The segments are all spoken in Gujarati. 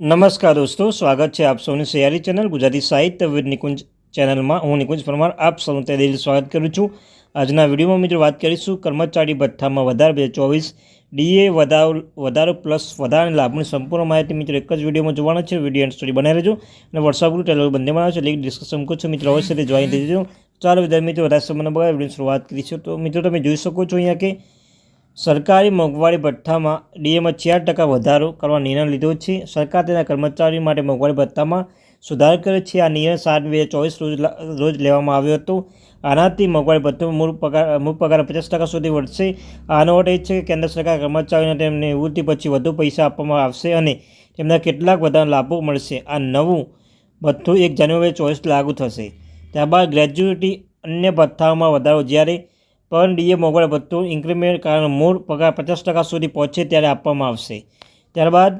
નમસ્કાર દોસ્તો, સ્વાગત છે આપ સૌની સૈયારી ચેનલ ગુજરાતી સાહિત્ય વિદ નિકુંજ ચેનલમાં. હું નિકુંજ પરમાર, આપ સૌનું તે દિલ સ્વાગત કરું છું. આજના વિડીયોમાં મિત્રો વાત કરીશું કર્મચારી ભથ્થામાં વધારો બે ચોવીસ, ડીએ વધારો વધારો પ્લસ વધારાના લાભની સંપૂર્ણ માહિતી મિત્રો એક જ વિડીયોમાં જોવાના છે. વીડિયો એન્ડ સ્ટોરી બનાવી રહેજો. અને વોટ્સઅપ ગ્રુપ ટેલર બંને બનાવે છે. લીક ડિસ્કશન મૂકું છું. મિત્રો અવશ્ય જોઈન થઈ જજો. ચાલો વિદ્યાર્થી મિત્રો, વધારે સમયના બગાડ વીડિયો શરૂઆત કરીશું. તો મિત્રો તમે જોઈ શકો છો અહીંયા કે સરકારી મોંઘવારી ભથ્થામાં ડીએમાં ચાર ટકા વધારો કરવા નિર્ણય લીધો છે. સરકાર તેના કર્મચારીઓ માટે મોંઘવારી ભથ્થામાં સુધાર કરે છે. આ નિર્ણય સાત બે ચોવીસ રોજ રોજ લેવામાં આવ્યો હતો. આનાથી મોંઘવારી ભથ્થો મૂળ પગાર મૂળ પગાર પચાસ ટકા સુધી વધશે. આનો અર્થ એ છે કે કેન્દ્ર સરકાર કર્મચારીઓને તેમને નિવૃત્તિ પછી વધુ પૈસા આપવામાં આવશે અને તેમના કેટલાક વધારે લાભો મળશે. આ નવું ભથ્થું એક જાન્યુઆરી ચોવીસ લાગુ થશે. ત્યારબાદ ગ્રેજ્યુએટી અન્ય ભથ્થાઓમાં વધારો જ્યારે પણ ડીએ મોંઘવારી ભથ્થું ઇન્ક્રીમેન્ટ કારણ મૂળ પગાર પચાસ ટકા સુધી પહોંચે ત્યારે આપવામાં આવશે. ત્યારબાદ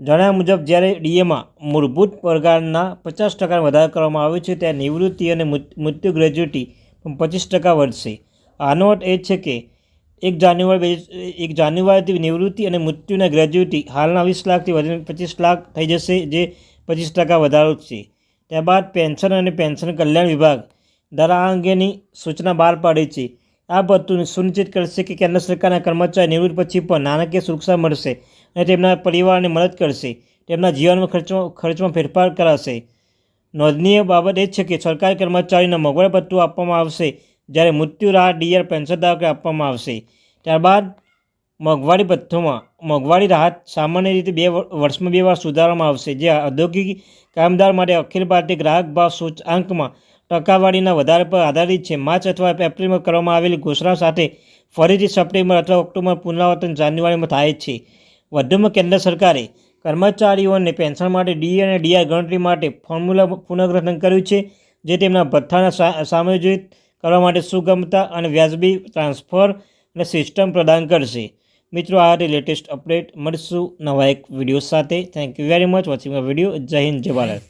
જણાવ્યા મુજબ જ્યારે ડીએમાં મૂળભૂત પગારના પચાસ ટકા વધારો કરવામાં આવ્યો છે ત્યારે નિવૃત્તિ અને મૃત્યુ ગ્રેજ્યુટી પણ પચીસ ટકા વધશે. આનો અર્થ એ છે કે એક જાન્યુઆરી એક જાન્યુઆરીથી નિવૃત્તિ અને મૃત્યુના ગ્રેજ્યુટી હાલના વીસ લાખથી વધીને પચીસ લાખ થઈ જશે, જે પચીસ ટકા વધારો છે. ત્યારબાદ પેન્શન અને પેન્શન કલ્યાણ વિભાગ દ્વારા અંગેની સૂચના બહાર પાડી છે. આ ભથ્થું સુનિશ્ચિત કરશે કે કેન્દ્ર સરકારના કર્મચારી નિવૃત્ત પછી પણ નાણાકીય સુરક્ષા મળશે અને તેમના પરિવારને મદદ કરશે. તેમના જીવનમાં ખર્ચમાં ખર્ચમાં ફેરફાર કરાશે. નોંધનીય બાબત એ છે કે સરકારી કર્મચારીને મોંઘવારી ભથ્થું આપવામાં આવશે જ્યારે મૃત્યુ રાહત ડીઆર પેન્શન દાખલે આપવામાં આવશે. ત્યારબાદ મોંઘવારી પથ્થોમાં મોંઘવારી રાહત સામાન્ય રીતે બે વર- વર્ષમાં બે વાર સુધારવામાં આવશે. જે ઔદ્યોગિક કામદાર માટે અખિલ ભારતીય ગ્રાહક ભાવ સૂચકાંકમાં ટકાવારીના વધારા પર આધારિત છે. માર્ચ અથવા એપ્રિલમાં કરવામાં આવેલી ઘોષણા સાથે ફરીથી સપ્ટેમ્બર અથવા ઓક્ટોબર પુનરાવર્તન જાન્યુઆરીમાં થાય છે. વધુમાં કેન્દ્ર સરકારે કર્મચારીઓને પેન્શન માટે ડી અને ડીઆર ગણતરી માટે ફોર્મ્યુલા પુનઃગ્રહણ કર્યું છે, જે તેમના ભથ્થાના સામયોજિત કરવા માટે સુગમતા અને વ્યાજબી ટ્રાન્સફર અને સિસ્ટમ પ્રદાન કરશે. મિત્રો, આ હતી લેટેસ્ટ અપડેટ. મળીશું નવા એક વીડિયો સાથે. Thank you very much watching video જય હિન્દ, જય ભારત.